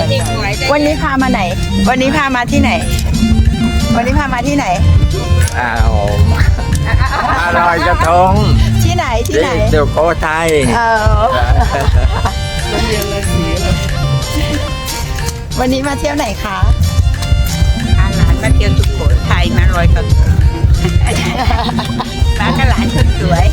วันนี้พามาไหน วันนี้พามาที่ไหน วันนี้พามาที่ไหนอ้าวอร่อยกระทงที่ไหนที่ไหนเดี๋ยวโคไทยเออวันนี้มาเที่ยวไหนคะพาหลานมาเที่ยวสุโขทัยมาลอยกระทงมากับหลานคนสวย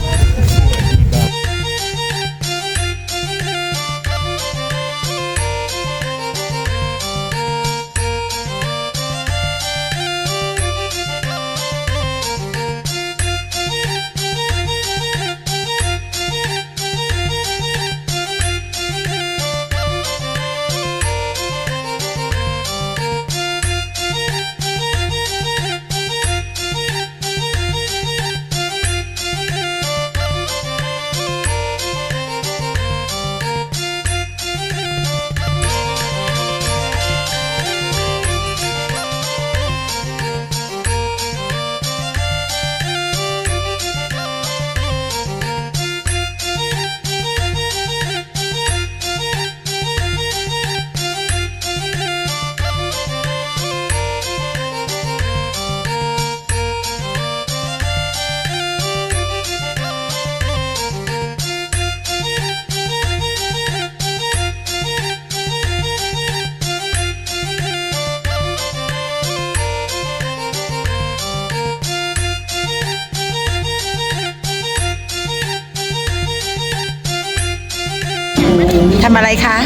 ทำอะไรคะ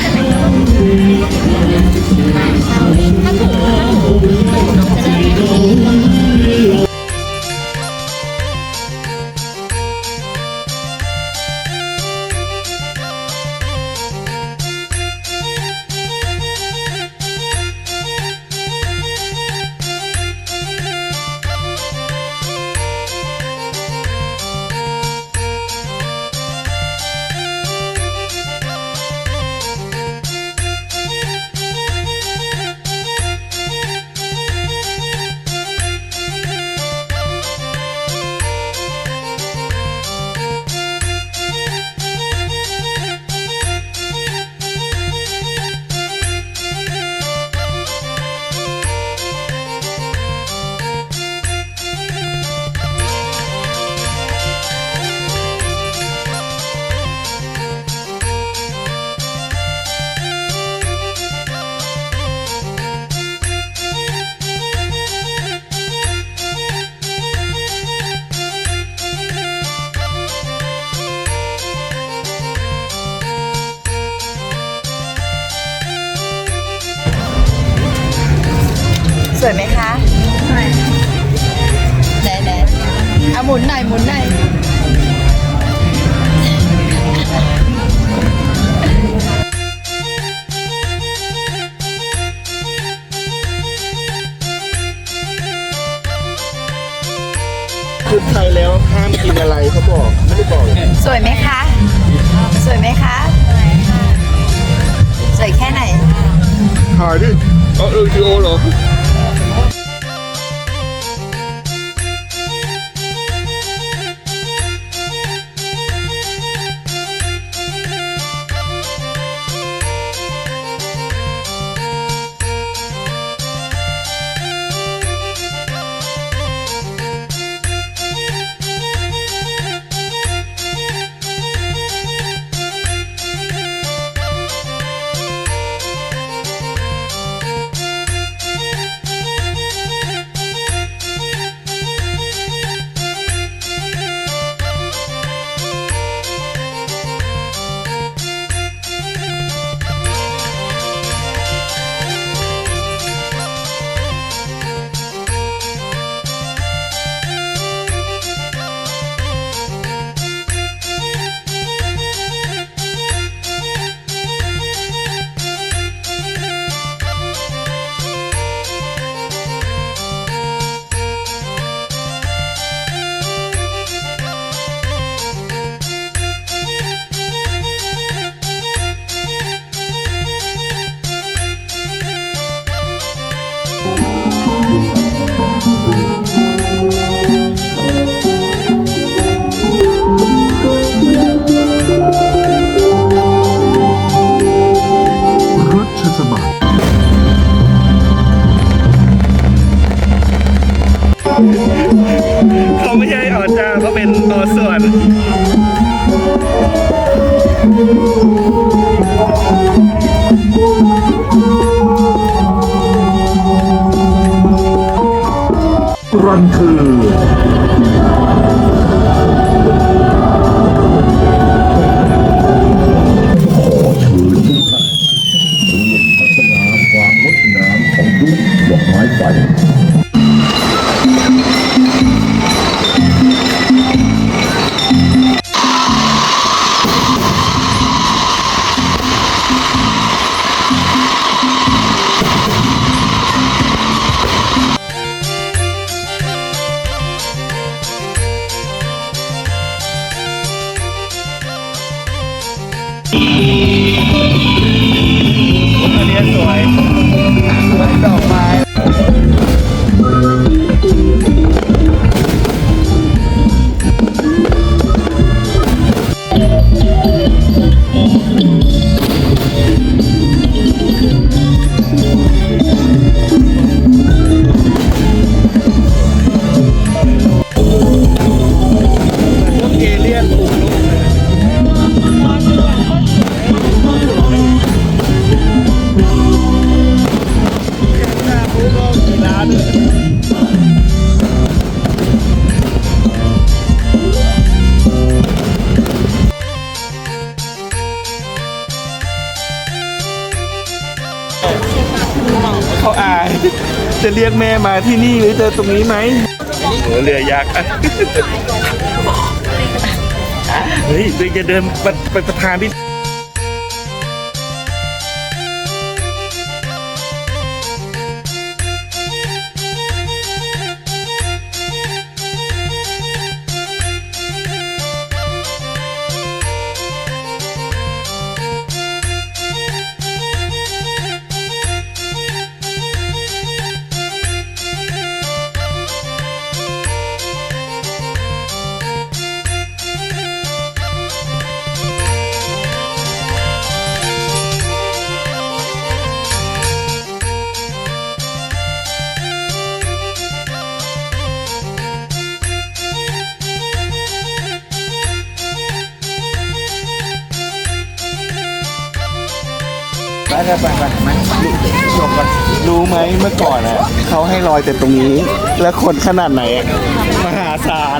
สวยไหมคะไหนไหนเอาหมุนหน่อยหมุนหน่อยชุดไทยแล้วห้ามกินอะไรเขาบอกไม่ได้บอกสวยไหมคะ สวยไหมคะสวยแค่ไหน ถ่ายดิเออเออวิดีโอเหรอ รันคือ อันนี้สวยสวยดอกไม้ เขาอาย จะเรียกแม่มาที่นี่หรือเจอตรงนี้ไหมเรือยักษ์เฮ้ยเดี๋ยวจะเดินไปประธานพี่ ไปไปไปมาจบกันรู้ไหมเมื่อก่อนอะเขาให้ลอยแต่ตรงนี้ แล้วคนขนาดไหนอะมหาศาล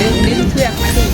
ดึงดึงเชือกมาดิ